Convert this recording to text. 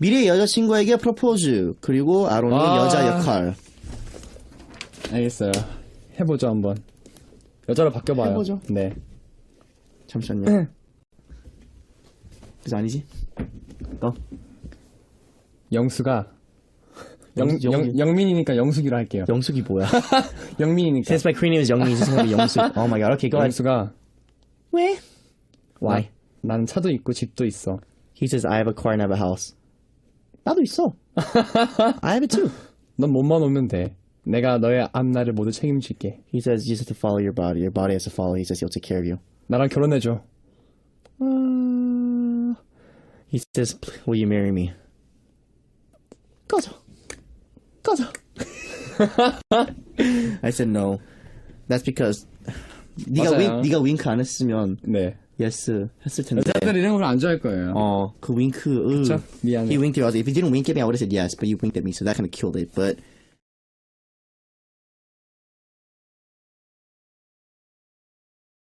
미래의 여자친구에게 프로포즈 그리고 아론이 아. 여자 역할 알겠어요. 해보죠 한번. 여자로 바뀌어봐요. 해보죠. 네. 잠시만요 그래서 아니지? 어? 영수가 영, 영수- 영, 영수- 영민이니까 영숙이로 할게요. 영숙이 뭐야? 영민이니까. Since my name is 영민, just gonna be 영숙. Oh my god, okay, go ahead. 영수가 왜? Why? 나, 나는 차도 있고 집도 있어. He says, I have a car and I have a house. 나도 있어. I have it too. 넌 몸만 오면 돼. 내가 너의 앞날을 모두 책임질게. He says, you just have to follow your body. Your body has to follow. He says, he'll take care of you. 나랑 결혼해줘. Uh, he says, will you marry me? 꺼져. 꺼져. I said no. That's because 네가 맞아요. 윙, 네가 윙크 안 했으면 네. yes 했을 텐데. 여자들 이런 걸 안 좋아할 거예요. 어, 그 윙크. 으. 그쵸? 미안해. He winked at me. If he didn't wink at me, I would have said yes, but you winked at me, so that kind of killed it. But